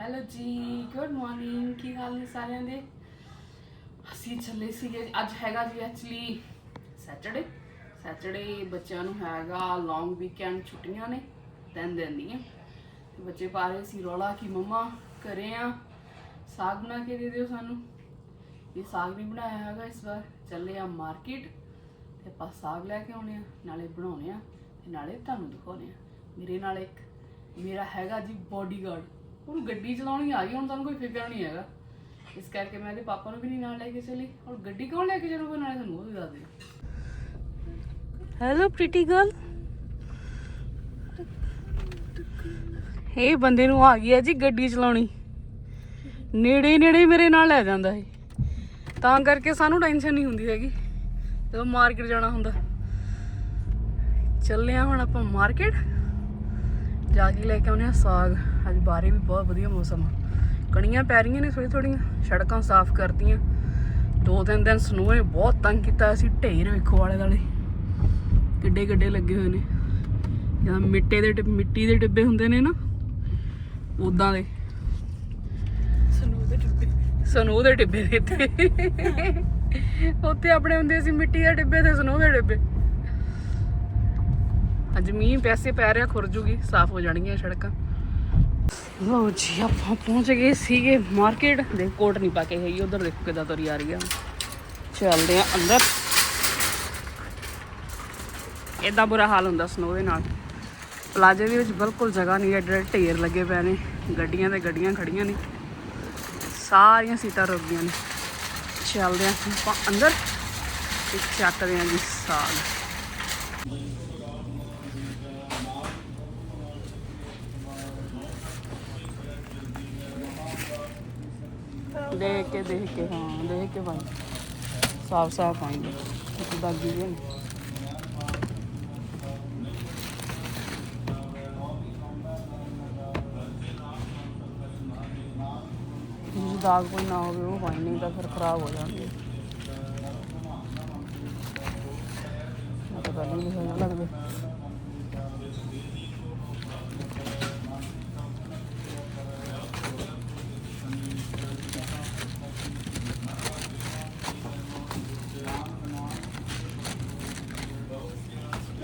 Hello ਜੀ good morning ਕੀ ਹਾਲ ਨੇ ਸਾਰਿਆਂ ਦੇ? ਅਸੀਂ ਚੱਲੇ ਸੀਗੇ, ਅੱਜ ਹੈਗਾ ਜੀ ਐਕਚੁਅਲੀ ਸੈਟਰਡੇ ਸੈਟਰਡੇ ਬੱਚਿਆਂ ਨੂੰ ਹੈਗਾ ਲੌਂਗ ਵੀਕਐਂਡ ਛੁੱਟੀਆਂ ਨੇ, ਤਿੰਨ ਦਿਨ ਦੀਆਂ। ਤੇ ਬੱਚੇ ਪਾ ਰਹੇ ਸੀ ਰੌਲਾ ਕਿ ਮੰਮਾ ਘਰੇ ਆ, ਸਾਗ ਬਣਾ ਕੇ ਦੇ ਦਿਓ ਸਾਨੂੰ। ਇਹ ਸਾਗ ਨਹੀਂ ਬਣਾਇਆ ਹੈਗਾ ਇਸ ਵਾਰ। ਚੱਲੇ ਆ ਮਾਰਕੀਟ ਤੇ ਆਪਾਂ ਸਾਗ ਲੈ ਕੇ ਆਉਣੇ ਆ, ਨਾਲੇ ਬਣਾਉਣੇ ਆ ਤੇ ਨਾਲੇ ਤੁਹਾਨੂੰ ਦਿਖਾਉਣੇ ਆ। ਮੇਰੇ ਨਾਲ ਇੱਕ, ਮੇਰਾ ਹੈਗਾ ਜੀ ਬੋਡੀਗਾਰਡ ਉਹਨੂੰ ਗੱਡੀ ਚਲਾਉਣੀ ਆ ਗਈ, ਹੁਣ ਤੁਹਾਨੂੰ ਕੋਈ ਫਿਕਰ ਨਹੀਂ ਹੈਗਾ। ਇਸ ਕਰਕੇ ਮੈਂ ਇਹਦੇ ਪਾਪਾ ਨੂੰ ਵੀ ਨਹੀਂ ਨਾਲ ਲੈ ਕੇ ਚਲੀ। ਔਰ ਗੱਡੀ ਕੌਣ ਲੈ ਕੇ ਜਾਊਗਾ ਨਾਲੇ ਤੁਹਾਨੂੰ ਉਹ ਵੀ ਦੱਸ ਦਿਓ। ਹੈਲੋ ਪ੍ਰੀਟੀ ਗਰਲ ਇਹ ਬੰਦੇ ਨੂੰ ਆ ਗਈ ਹੈ ਜੀ ਗੱਡੀ ਚਲਾਉਣੀ। ਨੇੜੇ ਨੇੜੇ ਮੇਰੇ ਨਾਲ ਲੈ ਜਾਂਦਾ ਹੈ ਤਾਂ ਕਰਕੇ ਸਾਨੂੰ ਟੈਨਸ਼ਨ ਨਹੀਂ ਹੁੰਦੀ ਹੈਗੀ, ਜਦੋਂ ਮਾਰਕੀਟ ਜਾਣਾ ਹੁੰਦਾ। ਚੱਲੇ ਆ ਹੁਣ ਆਪਾਂ ਮਾਰਕੀਟ। ਜਾ ਕੇ ਲੈ ਕੇ ਆਉਨੇ ਆ ਸਾਗ। ਅੱਜ ਬਾਰੇ ਵੀ ਬਹੁਤ ਵਧੀਆ ਮੌਸਮ ਆ। ਕਣੀਆਂ ਪੈ ਰਹੀਆਂ ਨੇ ਥੋੜੀ ਥੋੜੀਆਂ ਸੜਕਾਂ ਸਾਫ਼ ਕਰਤੀਆਂ। ਦੋ ਤਿੰਨ ਦਿਨ ਸਨੋ ਨੇ ਬਹੁਤ ਤੰਗ ਕੀਤਾ ਅਸੀਂ ਢੇਰ ਵੇਖੋ ਵਾਲੇ ਦਾਲੇ ਕਿੱਡੇ ਕਿੱਡੇ ਲੱਗੇ ਹੋਏ ਨੇ। ਜਾਂ ਮਿੱਟੇ ਦੇ ਮਿੱਟੀ ਦੇ ਡਿੱਬੇ ਹੁੰਦੇ ਨੇ ਨਾ ਉਦਾਂ ਦੇ। ਸਨੂ ਦੇ ਡੱਬੇ ਸਨੋ ਦੇ ਡਿੱਬੇ ਦੇ ਇੱਥੇ। ਉੱਥੇ ਆਪਣੇ ਹੁੰਦੇ ਸੀ ਮਿੱਟੀ ਦੇ ਡਿੱਬੇ ਤੇ ਸਨੋ ਦੇ ਡਿੱਬੇ ਅੱਜ ਮੀਂਹ ਪੈਸੇ ਪੈ ਰਿਹਾ ਖੁਰ ਜੂਗੀ ਸਾਫ਼ ਹੋ ਜਾਣਗੀਆਂ ਸੜਕਾਂ। ਲੋ ਜੀ, ਆਪਾਂ ਪਹੁੰਚ ਗਏ ਸੀਗੇ ਮਾਰਕੀਟ ਦੇ ਕੋਟ ਨਹੀਂ ਪਾ ਕੇ ਹੈਗੀ, ਉਧਰ ਦੇਖੋ ਕਿਦਾਂ ਤੁਰੀ ਆ ਰਹੀ ਆ। ਚੱਲਦੇ ਆ ਅੰਦਰ। ਇਦਾਂ ਬੁਰਾ ਹਾਲ ਹੁੰਦਾ ਸਨੋ ਦੇ ਨਾਲ। ਪਲਾਜ਼ੇ ਦੇ ਵਿੱਚ ਬਿਲਕੁਲ ਜਗ੍ਹਾ ਨਹੀਂ ਹੈ ਜਿਹੜੇ ਢੇਰ ਲੱਗੇ ਪਏ ਨੇ, ਗੱਡੀਆਂ ਤੇ ਗੱਡੀਆਂ ਖੜੀਆਂ ਨੇ, ਸਾਰੀਆਂ ਸੀਟਾਂ ਰੁਕ ਗਈਆਂ ਨੇ। ਚੱਲਦੇ ਆ ਆਪਾਂ ਅੰਦਰ, ਤੇ ਚੱਕਦੇ ਆਂ ਜੀ ਸਾਗ ਦੇਖ ਕੇ ਦੇਖ ਕੇ, ਹਾਂ, ਦੇਖ ਕੇ ਭਾਈ। ਸਾਫ਼ ਸਾਫ਼ ਪਾਏਂਗੇ ਕੁਝ ਦਾਗੀ ਵੀ ਨਹੀਂ ਦਾਗ ਕੋਈ ਨਾ ਹੋਵੇ, ਉਹ ਪਾਈ ਨਹੀਂ ਤਾਂ ਫਿਰ ਖਰਾਬ ਹੋ ਜਾਣਗੇ ਮੈਂ ਤਾਂ ਪਹਿਲਾਂ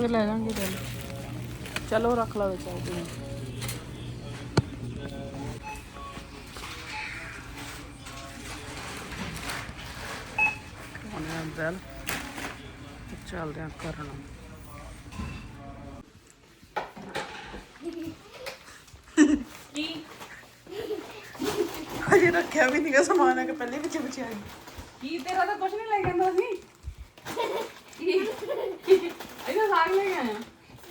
ਇਹ ਲੈ ਜਾਾਂਗੇ ਚਲ ਚਲੋ ਰੱਖ ਲਾ ਵਿੱਚ ਆਉਂਦੀ ਉਹਨੇ ਅੰਦਰ ਚੱਲਦੇ ਆ ਕਰਨਾ। ਕੀ? ਹਜੇ ਰੱਖਿਆ ਵੀ ਨਹੀਂਗਾ ਸਮਾਨ ਆ ਕੇ ਪਹਿਲੇ ਵਿੱਚ ਬਚਿਆ ਕੀ ਤੇਰਾ ਤਾਂ ਕੁਝ ਨਹੀਂ ਲੈ ਕੇ ਆਂਦਾ ਸੀ? ਕੀ? ਇਹਦਾ ਸਾਗ ਲੈ ਕੇ ਆਇਆ।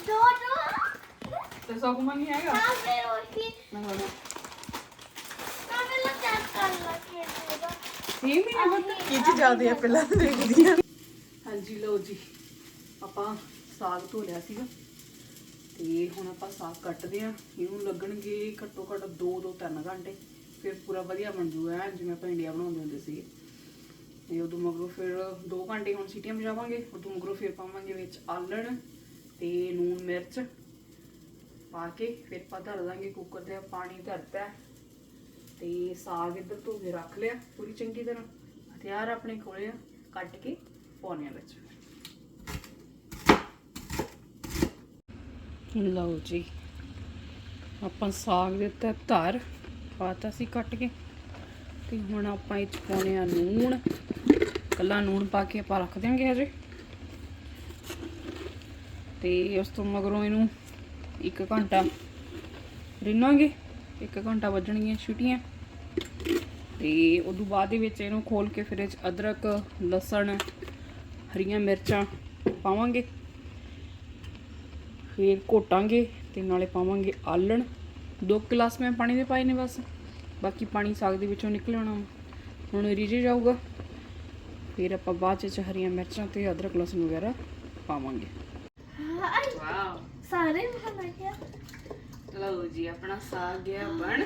ਦੋ ਦੋ। ਤੇ ਸੁਖਮਨ ਨਹੀਂ ਹੈਗਾ। ਨਾ ਫਿਰ ਉਹੀ। ਮੈਂ ਕਹਿੰਦਾ ਨਾ ਪਹਿਲਾਂ ਚੈੱਕ ਕਰ ਲਾ ਕੇ ਦੇਗਾ ਸੇਮ ਹੀ ਨਾ ਕੀ ਚ ਜ਼ਿਆਦੇ ਆ ਪਹਿਲਾਂ ਦੇਖਦੀ ਆ। ਹਾਂਜੀ ਲਓ ਜੀ। ਆਪਾਂ ਸਾਗ ਧੋ ਲਿਆ ਸੀਗਾ। ਤੇ ਹੁਣ ਆਪਾਂ ਸਾਗ ਕੱਟਦੇ ਆ ਇਹਨੂੰ ਲੱਗਣਗੇ ਘੱਟੋ ਘੱਟ 2 ਤੋਂ 3 ਘੰਟੇ। ਫਿਰ ਪੂਰਾ ਵਧੀਆ ਬਣ ਜੂਗਾ ਜਿਵੇਂ ਆਪਾਂ ਇੰਡੀਆ ਬਣਾਉਂਦੇ ਹੁੰਦੇ ਸੀਗੇ। ਤੇ ਉਦੋਂ ਮਗਰੋਂ ਫਿਰ 2 ਘੰਟੇ ਹੁਣ ਸੀਟੀਆਂ ਵਜਾਵਾਂਗੇ ਉਦੋਂ ਮਗਰੋਂ ਫਿਰ ਪਾਵਾਂਗੇ ਵਿੱਚ ਆਲਣ ਤੇ ਨੂਨ ਮਿਰਚ ਪਾ ਕੇ ਫਿਰ ਆਪਾਂ ਧਰ ਦਾਂਗੇ ਕੁੱਕਰ ਤੇ, ਪਾਣੀ ਧਰਤਾ ਹੈ। ਤੇ ਸਾਗ ਇੱਧਰ ਧੋ ਕੇ ਰੱਖ ਲਿਆ ਪੂਰੀ ਚੰਗੀ ਤਰ੍ਹਾਂ, ਹਥਿਆਰ ਆਪਣੇ ਕੋਲੇ ਆ, ਕੱਟ ਕੇ ਪਾਉਣੇ ਆ ਵਿੱਚ ਲਓ ਜੀ, ਆਪਾਂ ਸਾਗ ਦਿੱਤਾ ਉੱਤੇ ਧਰ ਪਾਤਾ ਸੀ ਕੱਟ ਕੇ, ਤੇ ਹੁਣ ਆਪਾਂ ਇਹ ਚ ਪਾਉਣੇ ਆ ਨੂਣ ਕੱਲਾ ਨੂਣ ਪਾ ਕੇ ਆਪਾਂ ਰੱਖ ਦਿਆਂਗੇ ਹਜੇ। ਤੇ ਉਸ ਤੋਂ ਮਗਰੋਂ ਇਹਨੂੰ 1 ਘੰਟਾ ਰਿੰਨਾਂਗੇ। 1 ਘੰਟਾ ਵੱਜਣਗੀਆਂ ਛੁੱਟੀਆਂ। ਤੇ ਉਦੋਂ ਬਾਅਦ ਦੇ ਵਿੱਚ ਇਹਨੂੰ ਖੋਲ ਕੇ ਫਿਰ ਇਹ 'ਚ ਅਦਰਕ, ਲਸਣ, ਹਰੀਆਂ ਮਿਰਚਾਂ ਪਾਵਾਂਗੇ। ਫਿਰ ਘੋਟਾਂਗੇ ਤੇ ਨਾਲੇ ਪਾਵਾਂਗੇ ਆਲਣ। ਦੋ ਗਲਾਸ ਮੈਂ ਪਾਣੀ ਦੇ ਪਾਏ ਨੇ ਬਸ। ਬਾਕੀ ਪਾਣੀ ਸਾਗ ਦੇ ਵਿੱਚੋਂ ਨਿਕਲ ਆਉਣਾ ਹੁਣ ਰਿਝ ਜਾਊਗਾ। ਫਿਰ ਆਪਾਂ ਬਾਅਦ 'ਚ ਹਰੀਆਂ ਮਿਰਚਾਂ ਤੇ ਅਦਰਕ ਲਸਣ ਵਗੈਰਾ ਪਾਵਾਂਗੇ। ਵਾਓ ਸਾਰੇ ਬਣਾ ਗਿਆ ਲਓ ਜੀ ਆਪਣਾ ਸਾਗ ਗਿਆ ਬਣ।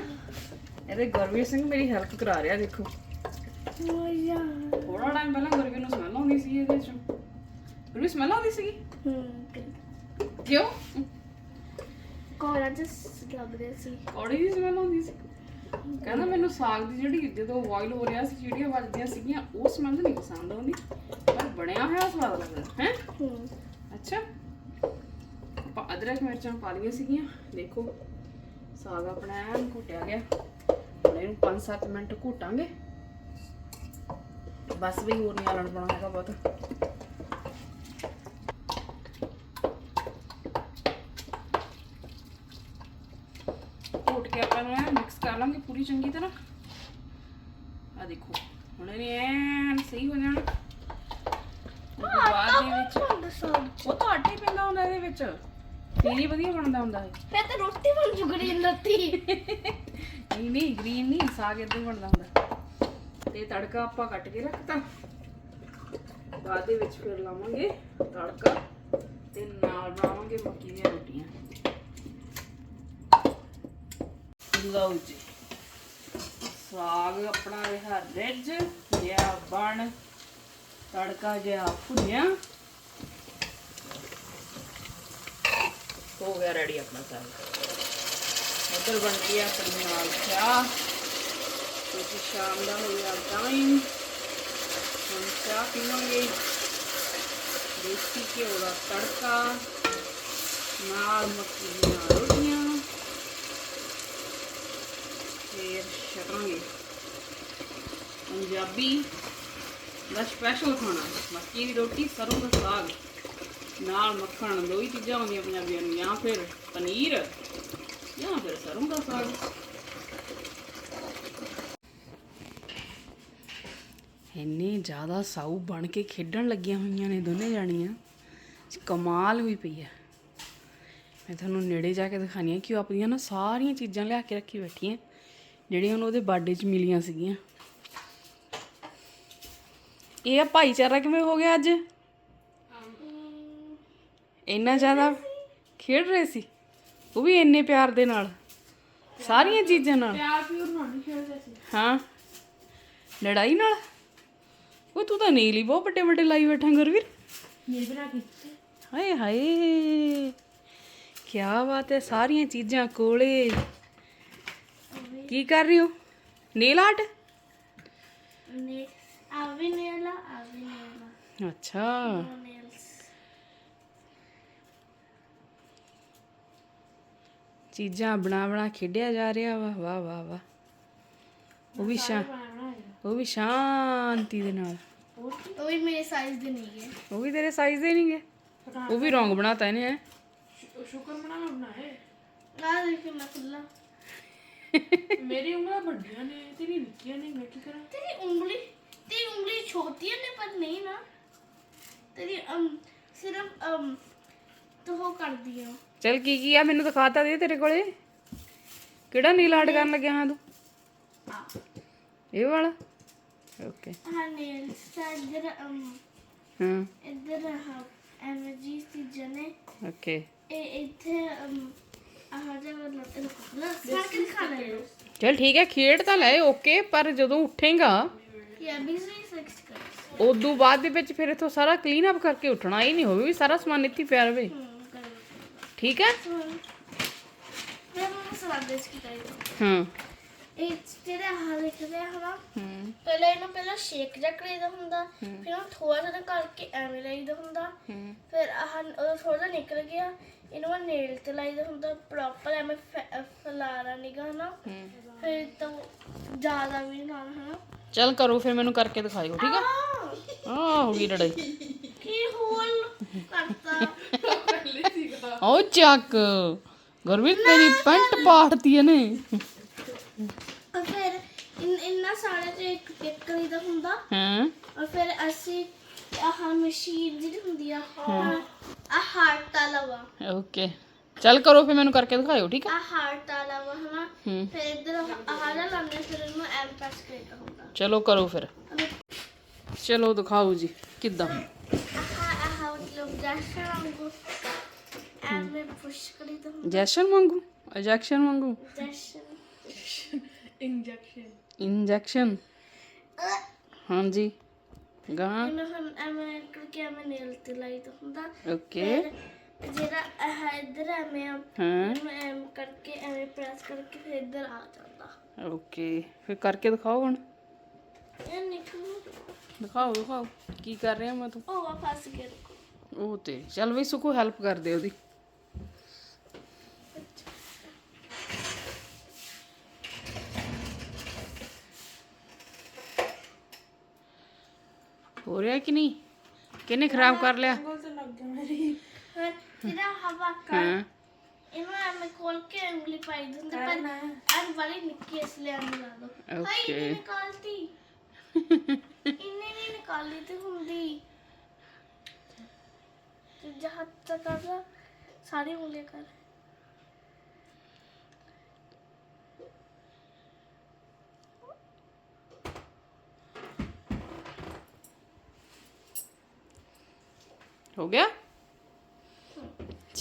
ਇਹਦੇ ਗੁਰਵੀਰ ਸਿੰਘ ਮੇਰੀ ਹੈਲਪ ਕਰਾ ਰਿਹਾ ਦੇਖੋ। ਮੋਇਆ ਥੋੜਾ ਟਾਈਮ ਪਹਿਲਾਂ ਗੁਰਵੀਰ ਨੂੰ ਸਮੈਲ ਆਉਂਦੀ ਸੀ ਇਹਦੇ ਚੋਂ। ਗੁਰਵੀਰ ਸਮੈਲ ਆਉਂਦੀ ਸੀ ਹੂੰ ਕਿਉਂ? ਕੋਲਾ ਜਿਸ ਲੱਗ ਰਿਹਾ ਸੀ। ਕੌੜੀ ਦੀ ਸਮੈਲ ਆਉਂਦੀ ਸੀ। ਕਹਿੰਦਾ ਮੈਨੂੰ ਸਾਗ ਦੀ ਜਿਹੜੀ ਜਦੋਂ ਬੋਇਲ ਹੋ ਰਿਹਾ ਸੀ ਜਿਹੜੀਆਂ ਵੱਜਦੀਆਂ ਸੀਗੀਆਂ ਉਹ ਸਮੈਲ ਨਹੀਂ ਪਸੰਦ ਆਉਂਦੀ। ਪਰ ਬਣਿਆ ਹੋਇਆ ਸਵਾਦ ਲੱਗਦਾ ਹੈ? ਹੂੰ। ਅੱਛਾ। ਆਪਾਂ ਅਦਰਕ ਮਿਰਚਾਂ ਪਾ ਲਈਆਂ ਸੀਗੀਆਂ। ਦੇਖੋ ਸਾਗ ਆਪਣਾ ਐਨ ਘੁੱਟਿਆ ਗਿਆ। ਹੁਣ ਇਹਨੂੰ 5-7 ਮਿੰਟ ਘੁੱਟਾਂਗੇ। ਬਸ ਵੀ ਹੋਰ ਨਹੀਂ ਆਲਣ ਪਾਉਣਾ ਹੈਗਾ ਬਹੁਤ ਘੁੱਟ ਕੇ ਆਪਾਂ ਨੂੰ ਮਿਕਸ ਕਰ ਲਾਂਗੇ ਪੂਰੀ ਚੰਗੀ ਤਰ੍ਹਾਂ। ਆ ਦੇਖੋ ਹੁਣ ਇਹ ਐਨ ਸਹੀ ਹੋ ਜਾਣਾ। ਬਾਅਦ ਦੇ ਵਿੱਚ ਉਹ ਤਾਂ ਆਟਾ ਹੀ ਪੈਂਦਾ ਹੁੰਦਾ ਇਹਦੇ ਵਿੱਚ। ਫੇਰ ਹੀ ਵਧੀਆ ਬਣਦਾ ਹੁੰਦਾ ਹੈ ਫਿਰ ਤਾਂ ਰੋਟੀ ਬਣ ਜੁਗੜੀ ਲੱਤੀ। ਨਹੀਂ ਨਹੀਂ ਗ੍ਰੀਨ ਨਹੀਂ ਸਾਗ ਇਦਾਂ ਬਣਦਾ ਹੁੰਦਾ। ਤੇ ਤੜਕਾ ਆਪਾਂ ਕੱਟ ਕੇ ਰੱਖਤਾ। ਬਾਅਦ ਦੇ ਵਿੱਚ ਫਿਰ ਲਾਵਾਂਗੇ ਤੜਕਾ ਤੇ ਨਾਲ ਬਣਾਵਾਂਗੇ ਮੱਕੀ ਦੀਆਂ ਰੋਟੀਆਂ। ਲਓ ਜੀ। ਸਾਗ ਆਪਣਾ ਰਿਹਾ ਰਿੱਝ ਗਿਆ ਬਣ, ਤੜਕਾ ਜਿਹਾ ਭੁੰਨਿਆ। ਹੋ ਗਿਆ ਰੈਡੀ ਆਪਣਾ ਸਾਗ ਉਧਰ ਬਣ ਗਈ ਆ ਆਪਣੀ ਨਾਲ ਚਾਹ। ਕਿਉਂਕਿ ਸ਼ਾਮ ਦਾ ਹੋ ਗਿਆ ਟਾਈਮ ਹੁਣ ਚਾਹ ਪੀਵਾਂਗੇ। ਦੇਸੀ ਘਿਓ ਦਾ ਤੜਕਾ। ਨਾਲ ਮੱਕੀ ਦੀਆਂ ਰੋਟੀਆਂ ਫੇਰ ਛਕਾਂਗੇ ਪੰਜਾਬੀ ਦਾ ਸਪੈਸ਼ਲ ਖਾਣਾ। ਮੱਕੀ ਦੀ ਰੋਟੀ ਸਰੋਂ ਦਾ ਸਾਗ। ਨਾਲ ਮੱਖਣ ਦੋ ਹੀ ਚੀਜ਼ਾਂ ਹੁੰਦੀਆਂ ਪੰਜਾਬੀਆਂ ਨੂੰ। ਜਾਂ ਫਿਰ ਪਨੀਰ, ਜਾਂ ਫਿਰ ਸਰੋਂ ਦਾ ਸਾਗ। ਇੰਨੇ ਜ਼ਿਆਦਾ ਸਾਊ ਬਣ ਕੇ ਖੇਡਣ ਲੱਗੀਆਂ ਹੋਈਆਂ ਨੇ ਦੋਨੇ ਜਾਣੀਆਂ। ਕਮਾਲ ਹੋਈ ਪਈ ਹੈ। ਮੈਂ ਤੁਹਾਨੂੰ ਨੇੜੇ ਜਾ ਕੇ ਦਿਖਾਣੀ ਆ ਕਿ ਉਹ ਆਪਣੀਆਂ ਨਾ ਸਾਰੀਆਂ ਚੀਜ਼ਾਂ ਲਿਆ ਕੇ ਰੱਖੀ ਬੈਠੀਆਂ। ਜਿਹੜੀਆਂ ਉਹਨੂੰ ਉਹਦੇ ਬਰਥਡੇ 'ਚ ਮਿਲੀਆਂ ਸੀਗੀਆਂ। ਇਹ ਆ ਭਾਈਚਾਰਾ ਕਿਵੇਂ ਹੋ ਗਿਆ ਅੱਜ? ਇੰਨਾ ਜ਼ਿਆਦਾ ਖੇਡ ਰਹੇ ਸੀ? ਉਹ ਵੀ ਇੰਨੇ ਪਿਆਰ ਦੇ ਨਾਲ? ਸਾਰੀਆਂ ਚੀਜ਼ਾਂ ਨਾਲ? ਪਿਆਰ ਪਿਓਰ ਨਾਲ ਨਹੀਂ ਖੇਡਦੇ ਸੀ। ਹਾਂ। ਲੜਾਈ ਨਾਲ? ਉਹ ਤੂੰ ਤਾਂ ਨੀਲ ਬਹੁਤ ਵੱਡੇ ਵੱਡੇ ਲਾਈ ਬੈਠਾ ਗੁਰਵੀਰ। ਬਣਾ ਕੇ। ਹਾਏ ਹਾਏ। ਕੀ ਬਾਤ ਹੈ ਸਾਰੀਆਂ ਚੀਜ਼ਾਂ ਕੋਲੇ। ਕੀ ਕਰ ਰਹੀ ਹੋ? Nail art? ਨੇ ਆ ਵੀ ਨੇਲਾ ਆ ਵੀ ਨੇਲਾ ਅੱਛਾ ਨੇਲਸ ਚੀਜ਼ਾਂ ਬਣਾ ਬਣਾ ਖੇਡਿਆ ਜਾ ਰਿਹਾ ਵਾ ਵਾਹ ਵਾਹ ਵਾਹ। ਉਹ ਵੀ ਸ਼ਾ ਉਹ ਵੀ ਸ਼ਾਂਤੀ ਦੇ ਨਾਲ। ਉਹ ਵੀ ਮੇਰੇ ਸਾਈਜ਼ ਦੇ ਨਹੀਂ ਗਏ ਉਹ ਵੀ ਤੇਰੇ ਸਾਈਜ਼ ਦੇ ਨਹੀਂਗੇ ਉਹ ਵੀ ਰੌਂਗ ਬਣਾਤਾ ਇਹਨੇ ਹੈਂ। ਸ਼ੁਕਰ ਮਨਾ ਬਣਾਏ ਆ ਦੇਖ ਮੈਂ ਖੁੱਲਾ ਮੇਰੀ ਉਂਗਲਾਂ ਵੱਡੀਆਂ ਨੇ ਤੇਰੀ ਨਿੱਕੀਆਂ ਨੇ ਮੈਂ ਕੀ ਕਰਾਂ? ਤੇਰੀ ਉਂਗਲੀ ਤੇਰੀ ਉਂਗਲੀ ਛੋਟੀ ਨੇ ਪਰ ਨਹੀਂ ਨਾ। ਤੇਰੀ ਅਮ ਸਿਰਫ ਅਮ ਤੋ ਹੋ ਕਰਦੀ ਆ। ਚੱਲ ਕੀ ਕੀ ਆ? ਮੈਨੂੰ ਦਿਖਾਤਾ ਦੇ ਤੇਰੇ ਕੋਲੇ। ਕਿਹੜਾ ਨੀਲ ਆਰਟ ਕਰਨ ਲੱਗਿਆ ਹਾਂ ਤੂੰ? ਆ ਇਹ ਵਾਲਾ? ਓਕੇ। ਹਾਂ ਨੇਲਸ ਤਾਂ ਇੱਧਰ ਅਮ ਹਾਂ। ਇੱਧਰ ਐਮਜੀ ਦੀ ਜਨੇ ਓਕੇ। ਇਹ ਇੱਥੇ ਅਮ ਆਹ ਜਿਹਾ ਮਤਲਬ ਇਹ ਖੁੱਲਾ ਸਾਰ ਕੇ ਦਿਖਾ ਲੈ ਚਲ ਠੀਕ ਹੈ ਖੇਡ ਤਾਂ ਲੈ ਓਕੇ ਪਰ ਜਦੋਂ ਉੱਠੇਗਾ ਸਿਕਸ ਕਰ ਉਦੋਂ ਬਾਅਦ ਦੇ ਵਿੱਚ ਫਿਰ ਇਥੋਂ ਸਾਰਾ ਕਲੀਨ ਅਪ ਕਰਕੇ ਉੱਠਣਾ ਇਹ ਨਹੀਂ ਹੋਵੇ ਵੀ ਸਾਰਾ ਸਮਾਨ ਇੱਥੇ ਹੀ ਪਿਆ ਰਵੇ। ਹੂੰ ਠੀਕ ਹੈ? ਮੈਂ ਮੈਨੂੰ ਸਲਾਦ ਦੇ ਕੀ ਕਰੀ ਹਾਂ ਇਹ ਤੇਰੇ ਹਾਲ ਲਿਖਦੇ ਹਨਾ? ਹੂੰ। ਪਹਿਲਾਂ ਇਹਨੂੰ ਪਹਿਲਾਂ ਸ਼ੇਕ ਜਿਹਾ ਕਰੀਦਾ ਹੁੰਦਾ ਫਿਰ ਉਹਨੂੰ ਥੋੜਾ ਜਿਹਾ ਕਰਕੇ ਐਵੇਂ ਲਾਈਦਾ ਹੁੰਦਾ। ਹੂੰ। ਫਿਰ ਆਹ ਉਹ ਥੋੜਾ ਜਿਹਾ ਨਿਕਲ ਗਿਆ। ਇਹਨੂੰ ਮੈਂ ਨੇਲ ਤੇ ਲਾਈਦਾ ਹੁੰਦਾ ਪ੍ਰੋਪਰ ਐਵੇਂ ਫੈ- ਅਹ ਫੈਲਾਣਾ ਨਿਗਾ ਹਨਾ? ਫਿਰ ਤਾਂ ਜ਼ਿਆਦਾ ਵੀ ਨਾ ਹਨਾ? ਚਲ ਕਰੋ ਫਿਰ ਮੈਨੂੰ ਕਰਕੇ ਦਿਖਾਇਓ ਠੀਕ ਹੈ ਆਹ, ਆ ਹੋ ਗਈ ਲੜਾਈ। ਕੀ ਹੋਲ ਕਰਤਾ? ਓ ਚੱਕ। ਗੁਰਵੀਰ ਤੇਰੀ ਪੈਂਟ ਪਾੜਤੀ ਇਹਨੇ। ਔਰ ਫਿਰ ਇਨ ਇੰਨਾ ਸਾਰਾ ਤੇ ਇੱਕ ਇੱਕ ਕਰੀਦਾ ਹੁੰਦਾ। ਹਾਂ? ਔਰ ਫਿਰ ਅਸੀਂ ਆਹ ਮਸ਼ੀਨ ਜਿਹੜੀ ਹੁੰਦੀ ਆ ਆ ਹਾਰਟ ਵਾਲਾ ਵਾ ਓਕੇ। ਚਲ ਕਰੋ ਫਿਰ ਮੈਨੂੰ ਕਰਕੇ ਦਿਖਾਇਓ ਠੀਕ ਹੈ ਆ ਹਾਰਟ ਵਾਲਾ ਵਾ ਹਨਾ? ਹੂੰ। ਫਿਰ ਇੱਧਰ ਆਹ ਜਿਹਾ ਲਾਉਂਦੇ ਫਿਰ ਇਹਨੂੰ ਐਮ ਪ੍ਰੈਸ ਕਰੀਦਾ ਹੁੰਦਾ। ਚਲੋ ਕਰੋ ਫਿਰ। ਚਲੋ ਦਿਖਾਓ ਜੀ ਕਿੱਦਾਂ? ਆਹ ਆਹ ਮਤਲਬ ਜੈਸਰ ਵਾਂਗੂ। ਐਵੇਂ ਪੁਸ਼ ਕਰੀਦਾ ਹੁੰਦਾ। ਜੈਸ਼ਨ ਵਾਂਗੂ? ਇੰਜੈਕਸ਼ਨ ਵਾਂਗੂ? ਜੈਸਰ ਇੰਜੈਕਸ਼ਨ। ਇੰਜੈਕਸ਼ਨ? ਹਾਂਜੀ। ਗਾਂ। ਇਹਨੂੰ ਹੁਣ ਐਵੇਂ ਕਰਕੇ ਐਵੇਂ ਨੇਲ ਤੇ ਲਾਈਦਾ ਹੁੰਦਾ। ਓਕੇ। ਫਿਰ ਜਿਹੜਾ ਇਹ ਇੱਧਰ ਐਵੇਂ ਆ, ਹਾਂ। ਇਹਨੂੰ ਐਵੇਂ ਕਰਕੇ ਐਵੇਂ ਪ੍ਰੈਸ ਕਰਕੇ ਫਿਰ ਇੱਧਰ ਆ ਜਾਂਦਾ। ਓਕੇ ਫਿਰ ਕਰਕੇ ਦਿਖਾਓ ਹੁਣ। ਇਹ ਨਿਕਲੂ ਦਿਖਾਓ। ਦਿਖਾਓ ਕੀ ਕਰ ਰਿਹਾ ਮੈਂ ਤੂੰ? ਉਹ ਆ ਫਸ ਗਿਆ ਰੁਕੋ ਉਹ ਤੇ ਚੱਲ ਵੀ ਸੁਕੋ ਹੈਲਪ ਕਰ ਦੇ ਉਹਦੀ। ਹੋ ਰਿਹਾ ਕਿ ਨਹੀਂ? ਕਿਹਨੇ ਖਰਾਬ ਕਰ ਲਿਆ ਉਂਗਲ ਤੇ ਲੱਗ ਗਿਆ ਮੇਰੀ ਫਿਰ ਜਿਹੜਾ ਹਵਾ ਕਰ ਹਾਂ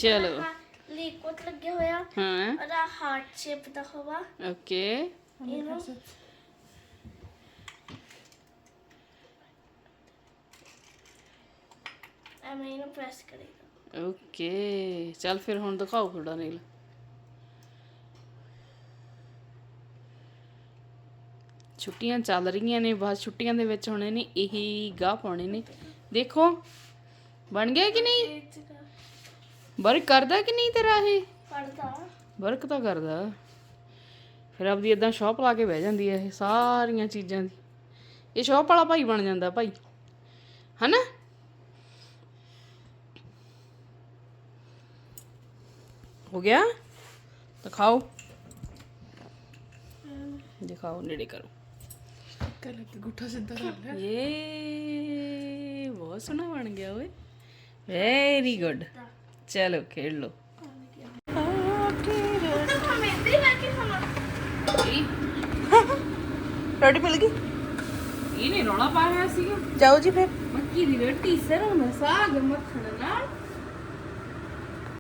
ਚਲੋ। ਲਿਕਵਿਡ ਲੱਗਿਆ ਹੋਇਆ। ਹਾਂ। ਉਹਦਾ ਹਾਰਟ ਸ਼ੇਪ ਦਾ ਹਵਾ ਓਕੇ। ਇਹਨੂੰ ਐਵੇਂ ਇਹਨੂੰ ਪ੍ਰੈਸ ਕਰੇਗਾ। ਓਕੇ। ਚੱਲ ਫਿਰ ਹੁਣ ਦਿਖਾਓ ਤੁਹਾਡਾ ਨੀਲ। ਛੁੱਟੀਆਂ ਚੱਲ ਰਹੀਆਂ ਨੇ ਬਸ ਛੁੱਟੀਆਂ ਦੇ ਵਿੱਚ ਹੁਣ ਇਹਨੇ ਇਹੀ ਗਾਹ ਪਾਉਣੇ ਨੇ। ਦੇਖੋ ਬਣ ਗਿਆ ਕਿ ਨਹੀਂ? ਵਰਕ ਕਰਦਾ ਕਿ ਨਹੀਂ ਤੇਰਾ ਇਹ? ਪੜਦਾ ਵਰਕ ਤਾਂ ਕਰਦਾ। ਫਿਰ ਆਪਦੀ ਇਦਾਂ ਸ਼ੌਪ ਲਾ ਕੇ ਬਹਿ ਜਾਂਦੀ ਹੈ ਇਹ ਸਾਰੀਆਂ ਚੀਜ਼ਾਂ ਦੀ। ਇਹ ਸ਼ੌਪ ਵਾਲਾ ਭਾਈ ਬਣ ਜਾਂਦਾ ਭਾਈ। ਹਨਾ? ਹੋ ਗਿਆ? ਦਿਖਾਓ। ਦਿਖਾਓ ਨੇੜੇ ਕਰੋ। ਕਰ ਲੱਗ ਗੁੱਠਾ ਸਿੱਧਾ ਕਰ ਲਿਆ ਇਹ ਬਹੁਤ ਸੋਹਣਾ ਬਣ ਗਿਆ ਓਏ। ਵੈਰੀ ਗੁੱਡ ਚਲੋ ਖੇਡ ਲਓ ਰੋਟੀ ਮਿਲ ਗਈ ਇਹਨੇ ਰੌਲਾ ਪਾਇਆ ਸੀਗਾ ਜਾਓ ਜੀ ਫਿਰ ਮੱਕੀ ਦੀ ਰੋਟੀ ਸਰੋਂ ਦਾ ਸਾਗ ਮੱਖਣ ਨਾਲ